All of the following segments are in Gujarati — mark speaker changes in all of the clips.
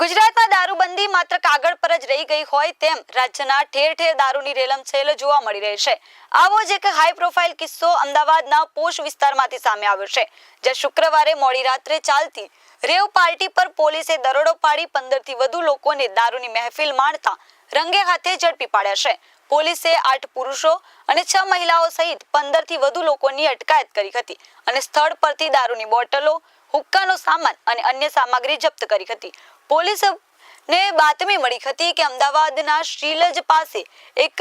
Speaker 1: ગુજરાતમાં દારૂબંધી માત્ર કાગળ પર જ રહી ગઈ હોય તેમ રાજ્યના ઠેર ઠેર દારૂની રેલમ છેલ જોવા મળી રહી છે. આવો જ એક હાઈ પ્રોફાઇલ કિસ્સો અમદાવાદના પોશ વિસ્તારમાંથી સામે આવ્યો છે, જ્યાં શુક્રવારે મોડી રાત્રે ચાલતી રેવ પાર્ટી પર પોલીસે દરોડો પાડી પંદરથી વધુ લોકોને દારૂની મહેફિલ માણતા રંગે હાથે ઝડપી પાડ્યા છે. પોલીસે આઠ પુરુષો અને છ મહિલાઓ સહિત પંદરથી વધુ લોકોની અટકાયત કરી હતી અને સ્થળ પરથી દારૂની બોટલો, હુક્કાનો સામાન અને અન્ય સામગ્રી જપ્ત કરી હતી. પોલીસ ને બાતમી મળી હતી કે અમદાવાદના શ્રીલજ પાસે એક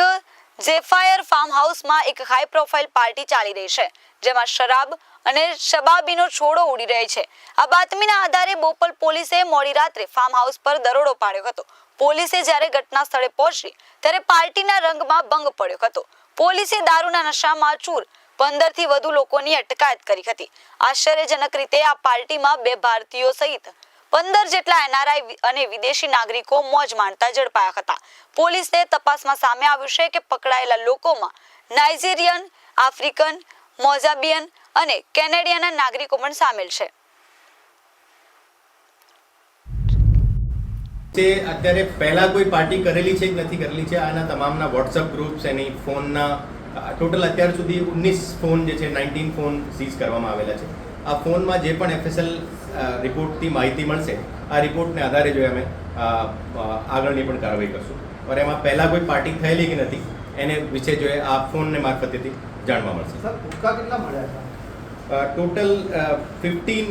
Speaker 1: ઝેફાયર ફાર્મ હાઉસમાં એક હાઈ પ્રોફાઇલ પાર્ટી ચાલી રહી છે, જેમાં શરાબ અને શબાબીનો છોડો ઉડી રહે છે. આ બાતમીના આધારે બોપલ પોલીસે મોડી રાત્રે ફાર્મ હાઉસ પર દરોડો પાડ્યો હતો. પોલીસે જ્યારે ઘટના સ્થળે પહોંચી, ત્યારે પાર્ટીના રંગમાં ભંગ પડ્યો હતો. પોલીસે દારૂના નશામાં ચૂર પંદરથી વધુ લોકોની અટકાયત કરી હતી. આશ્ચર્યજનક રીતે આ પાર્ટીમાં બે ભારતીયો સહિત પંદર જેટલા એનઆરઆઈ અને વિદેશી નાગરિકો મોજ માણતા ઝડપાયા હતા. પોલીસને તપાસમાં સામે આવ્યું છે કે પકડાયેલા લોકોમાં નાઇજીરિયન, આફ્રિકન, મોઝાબિયન અને કેનેડિયાના નાગરિકો પણ સામેલ છે.
Speaker 2: તે અત્યારે પહેલા કોઈ પાર્ટી કરેલી છે કે નથી કરેલી છે? આના તમામના વોટ્સઅપ ગ્રુપ્સ એની ફોનના ટોટલ અત્યાર સુધી ઓગણીસ ફોન જે છે, નાઇન્ટીન ફોન સીઝ કરવામાં આવેલા છે. આ ફોનમાં જે પણ એફએસએલ રિપોર્ટથી માહિતી મળશે. આ રિપોર્ટને આધારે જો અમે આગળની પણ કાર્યવાહી કરશું. પણ એમાં પહેલાં કોઈ પાર્ટી થયેલી કે નથી એને વિશે જો આ ફોનને મારફતેથી જાણવા મળશે.
Speaker 3: સર હુક્કા કેટલા મળ્યા
Speaker 2: ટોટલ ફિફ્ટીન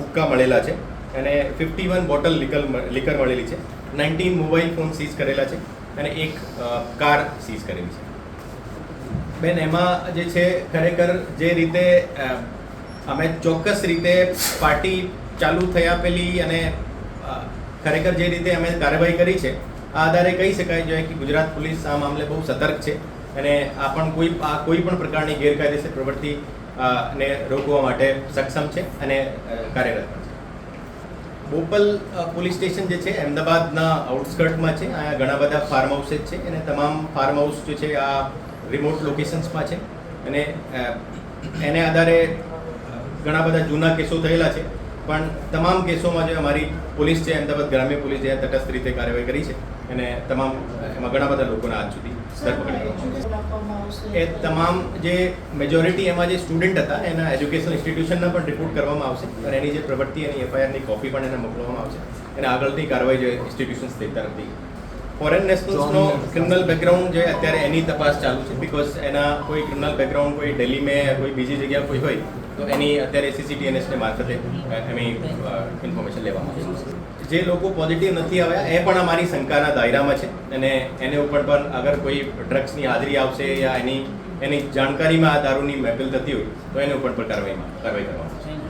Speaker 2: હુક્કા મળેલા છે. અને fifty one bottle liquor liquor મળેલી છે. નાઇન્ટીન મોબાઈલ ફોન સીઝ કરેલા છે. અને એક કાર સીઝ કરેલી છે. બેન એમાં જે છે ખરેખર જે રીતે અમે ચોક્કસ રીતે પાર્ટી ચાલુ થયા પેલી અને ખરેખર જે રીતે અમે કાર્યવાહી કરી છે, આ આધારે કહી શકાય છે કે ગુજરાત પોલીસ આ મામલે બહુ સતર્ક છે અને આ પણ કોઈ કોઈ પણ પ્રકારની ગેરકાયદેસર પ્રવૃત્તિ ને રોકવા માટે સક્ષમ છે અને કાર્યરત પણ છે. બોપલ પોલીસ સ્ટેશન જે છે, અમદાવાદના આઉટસ્કર્ટમાં છે. અહીંયા ઘણા બધા ફાર્મ હાઉસીસ છે અને તમામ ફાર્મ હાઉસ જે છે, આ રિમોટ લોકેશન્સમાં છે. અને એને આધારે ઘણા બધા જૂના કેસો થયેલા છે. પણ તમામ કેસોમાં જે અમારી પોલીસ છે અમદાવાદ ગ્રામ્ય પોલીસ જે તટસ્થ રીતે કાર્યવાહી કરી છે અને તમામ એમાં ઘણા બધા લોકોના આજ સુધી ધરપકડ એ તમામ જે મેજોરિટી એમાં જે સ્ટુડન્ટ હતા એના એજ્યુકેશનલ ઇન્સ્ટિટ્યુશનના પણ રિપોર્ટ કરવામાં આવશે અને એની જે પ્રવૃત્તિ એની એફઆઈઆરની કોપી પણ એને મોકલવામાં આવશે અને આગળની કાર્યવાહી જે ઇન્સ્ટિટ્યુશન્સ તે તરફથી. ફોરેન નેશનલ્સનો ક્રિમિનલ બેકગ્રાઉન્ડ જે અત્યારે એની તપાસ ચાલુ છે બિકોઝ એના કોઈ ક્રિમિનલ બેકગ્રાઉન્ડ કોઈ દિલ્હી મેં કોઈ બીજી જગ્યા કોઈ હોય તો એની અત્યારે સીસીટીએનએસને મારફતે એની ઇન્ફોર્મેશન લેવામાં આવે જે લોકો પોઝિટિવ નથી આવ્યા, એ પણ અમારી શંકાના દાયરામાં છે. અને એને ઉપર પણ અગર કોઈ ડ્રગ્સની હાજરી આવશે યા એની એની જાણકારીમાં આ દારૂની મહેફિલ થતી હોય, તો એને ઉપર પણ કાર્યવાહીમાં, કાર્યવાહી કરવામાં